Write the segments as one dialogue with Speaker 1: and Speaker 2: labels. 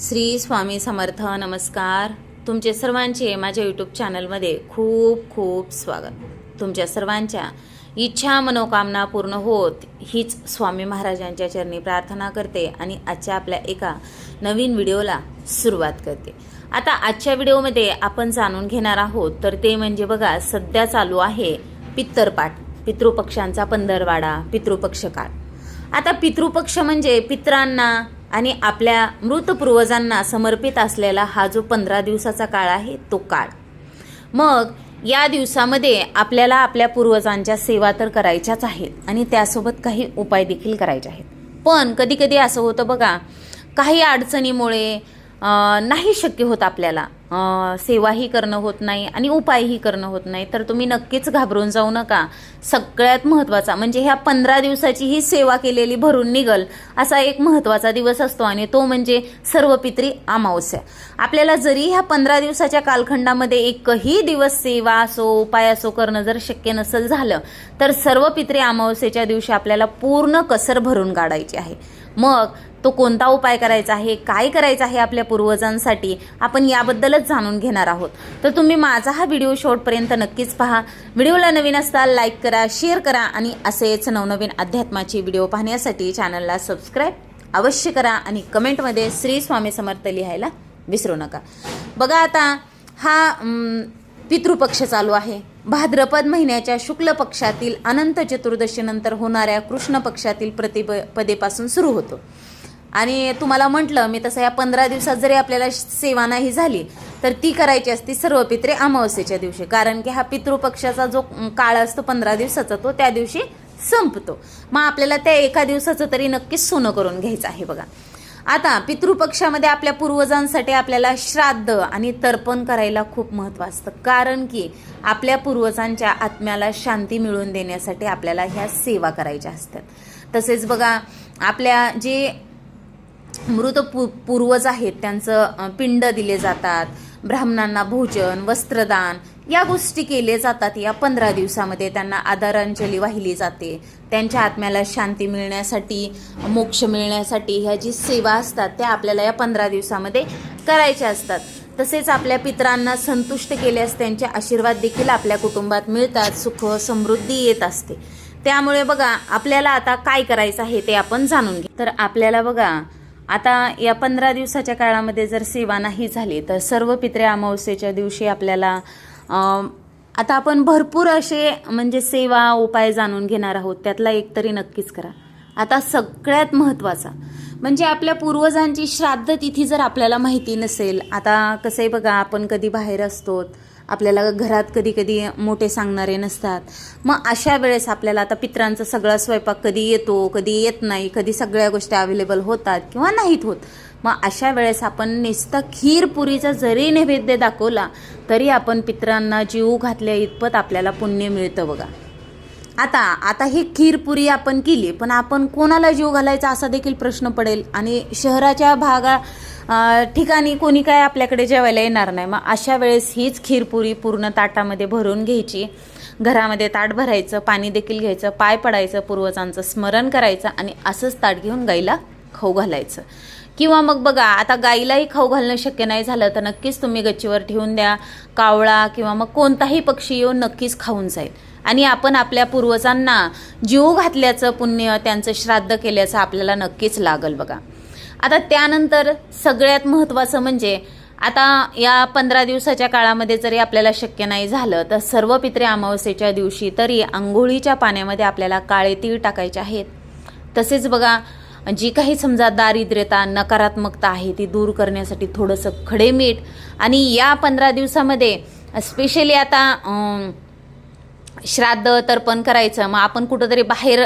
Speaker 1: श्री स्वामी समर्थ नमस्कार. तुमचे सर्वांचे माझ्या यूट्यूब चॅनलमध्ये खूप खूप स्वागत. तुमच्या सर्वांच्या इच्छा मनोकामना पूर्ण होत हीच स्वामी महाराजांच्या चरणी प्रार्थना करते आणि आजच्या आपल्या एका नवीन व्हिडिओला सुरुवात करते. आता आजच्या व्हिडिओमध्ये आपण जाणून घेणार आहोत तर ते म्हणजे बघा सध्या चालू आहे पित्तरपाठ पितृपक्षांचा पंधरवाडा पितृपक्ष काळ. आता पितृपक्ष म्हणजे पित्रांना आणि आपल्या मृत पूर्वजांना समर्पित असलेला हा जो पंधरा दिवसाचा काळ आहे तो काळ. मग या दिवसामध्ये आपल्याला आपल्या पूर्वजांच्या सेवा तर करायच्याच आहेत आणि त्यासोबत काही उपाय देखील करायचे आहेत. पण कधी कधी असं होतं बघा काही अडचणीमुळे नाही शक्य होत आपल्याला. सेवाही करणं होत नाही आणि उपायही करणं होत नाही. तर तुम्ही नक्कीच घाबरून जाऊ नका. सगळ्यात महत्त्वाचा म्हणजे ह्या पंधरा दिवसाची ही सेवा केलेली भरून निघल असा एक महत्त्वाचा दिवस असतो आणि तो म्हणजे सर्व पित्री अमावस्या. आपल्याला जरी ह्या पंधरा दिवसाच्या कालखंडामध्ये एकही दिवस सेवा असो उपाय असो करणं जर शक्य नसेल झालं तर सर्व पित्री अमावस्येच्या दिवशी आपल्याला पूर्ण कसर भरून काढायची आहे. मग तो कोणता उपाय करायचा आहे काय करायचं आहे आपल्या पूर्वजांसाठी आपण याबद्दलच जाणून घेणार आहोत. तर तुम्ही माझा हा व्हिडिओ शेवटपर्यंत नक्कीच पहा. व्हिडिओला नवीन असताल लाईक करा शेअर करा आणि असेच नवनवीन अध्यात्माचे व्हिडिओ पाहण्यासाठी चॅनलला सबस्क्राईब अवश्य करा आणि कमेंटमध्ये श्री स्वामी समर्थ लिहायला विसरू नका. बघा आता हा पितृपक्ष चालू आहे. भाद्रपद महिन्याच्या शुक्ल पक्षातील अनंत चतुर्दशीनंतर होणाऱ्या कृष्ण पक्षातील प्रतिपदेपासून सुरू होतो. आणि तुम्हाला म्हटलं मी तसं या पंधरा दिवसात जरी आपल्याला सेवा नाही झाली तर ती करायची असती सर्व पित्रे अमावस्येच्या दिवशी. कारण की हा पितृपक्षाचा जो काळ असतो पंधरा दिवसाचा तो त्या दिवशी संपतो. मग आपल्याला त्या एका दिवसाचं तरी नक्कीच सोनं करून घ्यायचं आहे बघा. आता पितृपक्षामध्ये आपल्या पूर्वजांसाठी आपल्याला श्राद्ध आणि तर्पण करायला खूप महत्त्व असतं. कारण की आपल्या पूर्वजांच्या आत्म्याला शांती मिळवून देण्यासाठी आपल्याला ह्या सेवा करायच्या असतात. तसेच बघा आपल्या जे मृत पू पूर्वज आहेत त्यांचं पिंड दिले जातात ब्राह्मणांना भोजन वस्त्रदान या गोष्टी केले जातात. या पंधरा दिवसामध्ये त्यांना आदरांजली वाहिली जाते. त्यांच्या आत्म्याला शांती मिळण्यासाठी मोक्ष मिळण्यासाठी ह्या जी सेवा असतात त्या आपल्याला या पंधरा दिवसामध्ये करायच्या असतात. तसेच आपल्या पित्रांना संतुष्ट केल्यास त्यांचे आशीर्वाद देखील आपल्या कुटुंबात मिळतात सुख समृद्धी येत असते. त्यामुळे बघा आपल्याला आता काय करायचं आहे ते आपण जाणून घे तर आपल्याला बघा आता या पंधरा दिवसाच्या काळामध्ये जर सेवा नाही झाली तर सर्व पित्रे अमावस्येच्या दिवशी आपल्याला आता आपण भरपूर असे म्हणजे सेवा उपाय जाणून घेणार आहोत. त्यातला एक तरी नक्कीच करा. आता सगळ्यात महत्त्वाचा म्हणजे आपल्या पूर्वजांची श्राद्ध तिथी जर आपल्याला माहिती नसेल आता कसं आहे बघा आपण कधी बाहेर असतो आपल्याला घरात कधी कधी मोठे सांगणारे नसतात. मग अशा वेळेस आपल्याला आता पित्रांचा सगळा स्वयंपाक कधी येतो कधी येत नाही कधी सगळ्या गोष्टी अवेलेबल होतात किंवा नाहीत होत. मग अशा वेळेस आपण नुसतं खीरपुरीचा जरी नैवेद्य दाखवला तरी आपण पित्रांना जीव घातल्या इतपत आपल्याला पुण्य मिळतं बघा. आता आता ही खीरपुरी आपण केली पण आपण कोणाला जीव घालायचा असा देखील प्रश्न पडेल. आणि शहराच्या भागा ठिकाणी कोणी काय आपल्याकडे जेवायला येणार नाही. मग अशा वेळेस हीच खीरपुरी पूर्ण ताटामध्ये भरून घ्यायची. घरामध्ये ताट भरायचं पाणी देखील घ्यायचं पाय पडायचं पूर्वजांचं स्मरण करायचं आणि असंच ताट घेऊन गाईला खाऊ घालायचं. किंवा मग बघा आता गाईलाही खाऊ घालणं शक्य नाही झालं तर नक्कीच तुम्ही गच्चीवर ठेवून द्या. कावळा किंवा मग कोणताही पक्षी येऊन नक्कीच खाऊन जाईल. आणि आपण आपल्या पूर्वजांना जीव घातल्याचं पुण्य त्यांचं श्राद्ध केल्याचं आपल्याला नक्कीच लागल बघा. आता त्यानंतर सगळ्यात महत्त्वाचं म्हणजे आता या पंधरा दिवसाच्या काळामध्ये जरी आपल्याला शक्य नाही झालं तर सर्व पित्रे अमावस्येच्या दिवशी तरी आंघोळीच्या पाण्यामध्ये आपल्याला काळे तीळ टाकायचे आहेत. तसेच बघा जी काही समजा दारिद्र्यता नकारात्मकता आहे ती दूर करण्यासाठी थोडंसं खडे मीठ आणि या पंधरा दिवसामध्ये स्पेशली आता श्राद्ध तर्पण करायचं मग आपण कुठंतरी बाहेर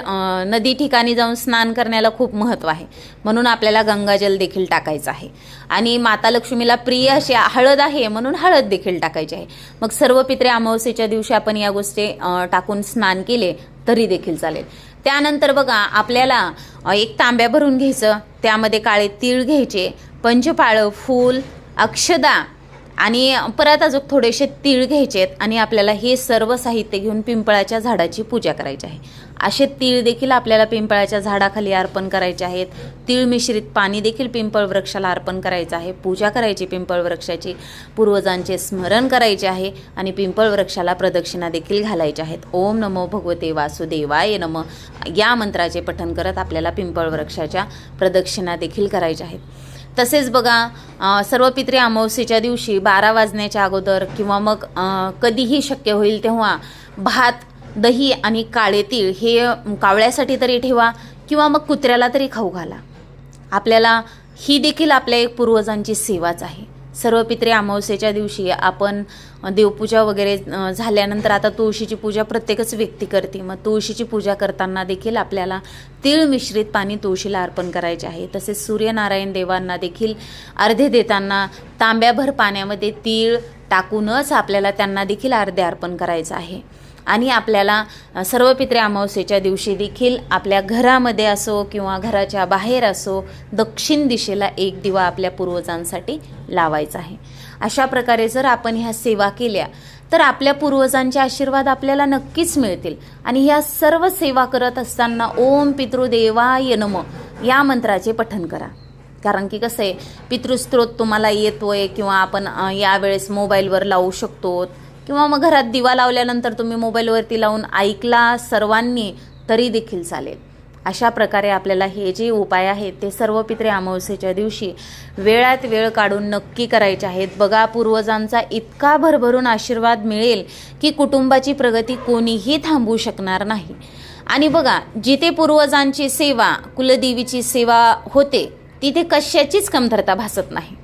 Speaker 1: नदी ठिकाणी जाऊन स्नान करण्याला खूप महत्त्व आहे. म्हणून आपल्याला गंगाजल देखील टाकायचं आहे. आणि माता लक्ष्मीला प्रिय अशी हळद आहे म्हणून हळद देखील टाकायची आहे. मग सर्व पित्रे अमावस्येच्या दिवशी आपण या गोष्टी टाकून स्नान केले तरी देखील चालेल. त्यानंतर बघा आपल्याला एक तांब्या भरून घ्यायचं त्यामध्ये काळे तीळ घ्यायचे पंचपाळं फूल अक्षदा आणि परत अजून थोडेसे तीळ घ्यायचे आहेत आणि आपल्याला हे सर्व साहित्य घेऊन पिंपळाच्या झाडाची पूजा करायची आहे. असे तीळ देखील आपल्याला पिंपळाच्या झाडाखाली अर्पण करायचे आहेत. तीळ मिश्रित पाणी देखील पिंपळ वृक्षाला अर्पण करायचं आहे. पूजा करायची पिंपळ वृक्षाची. पूर्वजांचे स्मरण करायचे आहे आणि पिंपळ वृक्षाला प्रदक्षिणा देखील घालायच्या आहेत. ओम नमो भगवते वासुदेवाय नम. या मंत्राचे पठण करत आपल्याला पिंपळ वृक्षाच्या प्रदक्षिणा देखील करायच्या आहेत. तसेच बघा सर्व पित्रे अमावस्येच्या दिवशी बारा वाजण्याच्या अगोदर किंवा मग कधीही शक्य होईल तेव्हा भात दही आणि काळे तीळ हे कावळ्यासाठी तरी ठेवा किंवा मग कुत्र्याला तरी खाऊ घाला. आपल्याला ही देखील आपल्या एक पूर्वजांची सेवाच आहे. सर्व पित्रे अमावस्येच्या दिवशी आपण देवपूजा वगैरे झाल्यानंतर आता तुळशीची पूजा प्रत्येकच व्यक्ती करते. मग तुळशीची पूजा करताना देखील आपल्याला तीळ मिश्रित पाणी तुळशीला अर्पण करायचे आहे. तसेच सूर्यनारायण देवांना देखील अर्धे देताना तांब्याभर पाण्यामध्ये तीळ टाकूनच आपल्याला त्यांना देखील अर्धे अर्पण करायचं आहे. आणि आपल्याला सर्व पित्रे अमावस्येच्या दिवशी देखील आपल्या घरामध्ये असो किंवा घराच्या बाहेर असो दक्षिण दिशेला एक दिवा आपल्या पूर्वजांसाठी लावायचा आहे. अशा प्रकारे जर आपण ह्या सेवा केल्या तर आपल्या पूर्वजांचे आशीर्वाद आपल्याला नक्कीच मिळतील. आणि ह्या सर्व सेवा करत असताना ओम पितृदेवाय नम या मंत्राचे पठण करा. कारण की कसं आहे पितृस्त्रोत तुम्हाला येतोय किंवा आपण यावेळेस मोबाईलवर लावू शकतो किंवा मग घरात दिवा लावल्यानंतर तुम्ही मोबाईलवरती लावून ऐकला सर्वांनी तरी देखील चालेल. अशा प्रकारे आपल्याला हे जे उपाय आहेत ते सर्व पित्रे अमावस्येच्या दिवशी वेळात वेळ काढून नक्की करायचे आहेत. बघा पूर्वजांचा इतका भरभरून आशीर्वाद मिळेल की कुटुंबाची प्रगती कोणीही थांबवू शकणार नाही. आणि बघा जिथे पूर्वजांची सेवा कुलदेवीची सेवा होते तिथे कशाचीच कमतरता भासत नाही.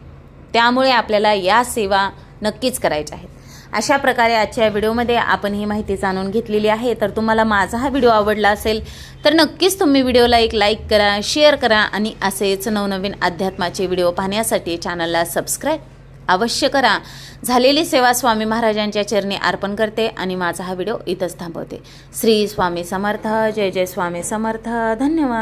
Speaker 1: त्यामुळे आपल्याला या सेवा नक्कीच करायच्या आहेत. अशा प्रकारे आजच्या व्हिडिओमध्ये आपण ही माहिती जाणून घेतलेली आहे. तर तुम्हाला माझा हा व्हिडिओ आवडला असेल तर नक्कीच तुम्ही व्हिडिओला एक लाईक करा शेअर करा आणि असेच नवनवीन अध्यात्माचे व्हिडिओ पाहण्यासाठी चॅनलला सबस्क्राईब अवश्य करा. झालेली सेवा स्वामी महाराजांच्या चरणी अर्पण करते आणि माझा हा व्हिडिओ इथंच थांबवते. श्री स्वामी समर्थ जय जय स्वामी समर्थ. धन्यवाद.